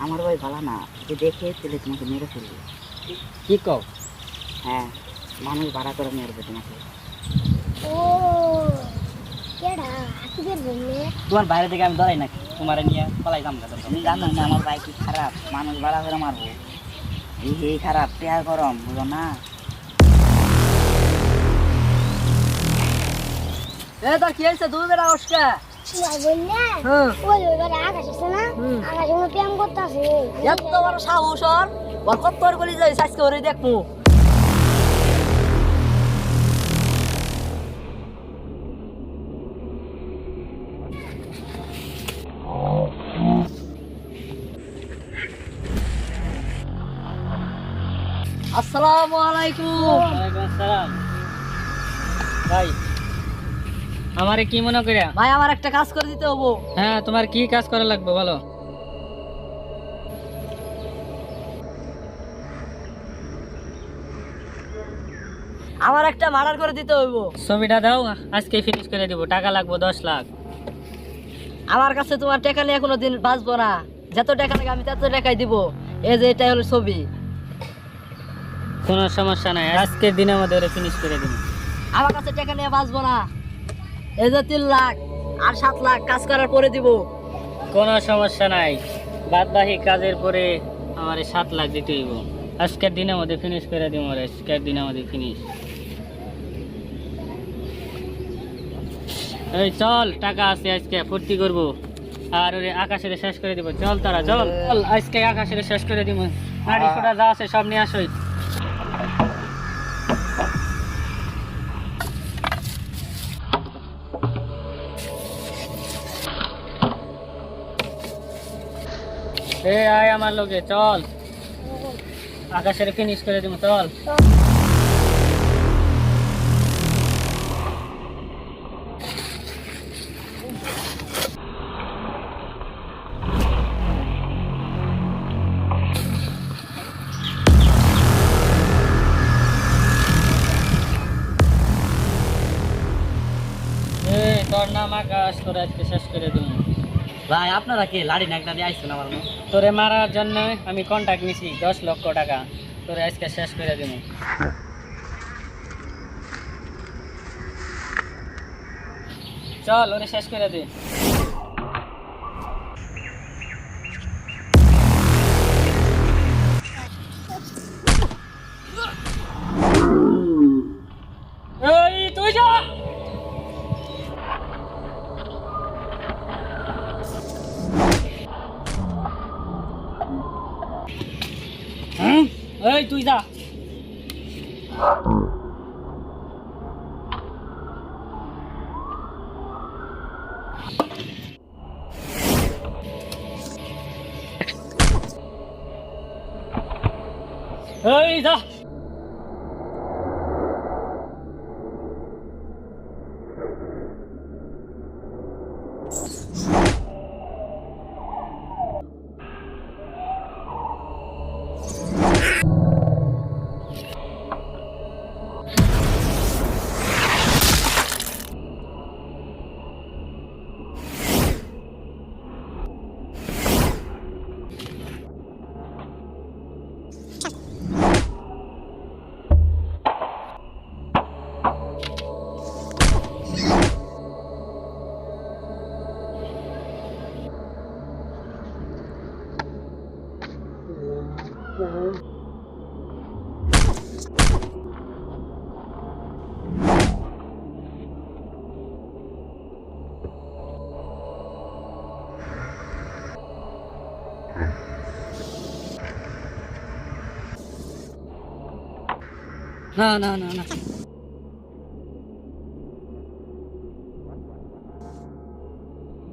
পালা না যে দেখে তাহলে তোমাকে মেরে ফেলবে। কি কও? হ্যাঁ মানুষ ভাড়া করে মেরবে তোমাকে। ও কেডা তোমার বাইরে থেকে আমি ধরাই নাকি? তোমার নিয়ে পালাই যাম না তুমি জানো না আমার ভাই কি খারাপ? মানুষ ভাড়া করে মারবো। এই এই খারাপ পেয়ার গরম বুঝো না? এ তোর কি হয়েছে? দুধ বেড়া অস্কা হ্যাঁ। ওই ওই ঘরে আকাশ আছে না? আকাশে প্রেম করতেছে? এত বড় সাহস ওর। ওর কত তোর যাই আজকে ওরে দেখব আসসালামু আলাইকুম। ভাই আমারে কি মনে করিয়া? ভাই আমার একটা কাজ করে দিতে হব। হ্যাঁ তোমার কি কাজ করা লাগবে বলো? আমার একটা মার্ডার করে দিতে হইব। ছবিটা দাও আজকে ফিনিশ করে দিব টাকা লাগবে দশ লাখ। আমার কাছে তোমার টাকা নিয়ে কোনো দিন বাঁচবো না। যত টাকা লাগে আমি তত টাকাই দিব। এই যে এটাই হলো ছবি। কোনো সমস্যা নাই আজকের দিনের মধ্যে ওরে ফিনিশ করে দিব আমার কাছে টাকা নিয়ে বাঁচবো না। এই যে তিন লাখ আর সাত লাখ কাজ করার পরে দিব। কোনো সমস্যা নাই। বাদ বাকি কাজের পরে আমার সাত লাখ দিতে হইব। আজকের দিনের মধ্যে ফিনিশ করে দিব ওরে আজকের দিনের মধ্যে ফিনিশ এই চল টাকা আছে আজকে ফুর্তি করব। আর ওরে আকাশের শেষ করে দিব। চল তারা চল আজকে আকাশের শেষ করে দিব। সোটা যা আছে সব নিয়ে আসো। এ, আয় আমার লোকে চল। আকাশের ফিনিশ করে দিব, চল। তোর নাম আকাশ, তোর আজকে শেষ করে দিব। ভাই, আপনারা কি লাড়ি নাকটা দিয়ে আইসেন আমার তোরে মারার জন্য আমি কন্ট্যাক্ট নিছি, দশ লক্ষ টাকা। তোরে আজকে শেষ করে দিব চল, ওরে শেষ করে দে। এই তুই যা এই যা না না না না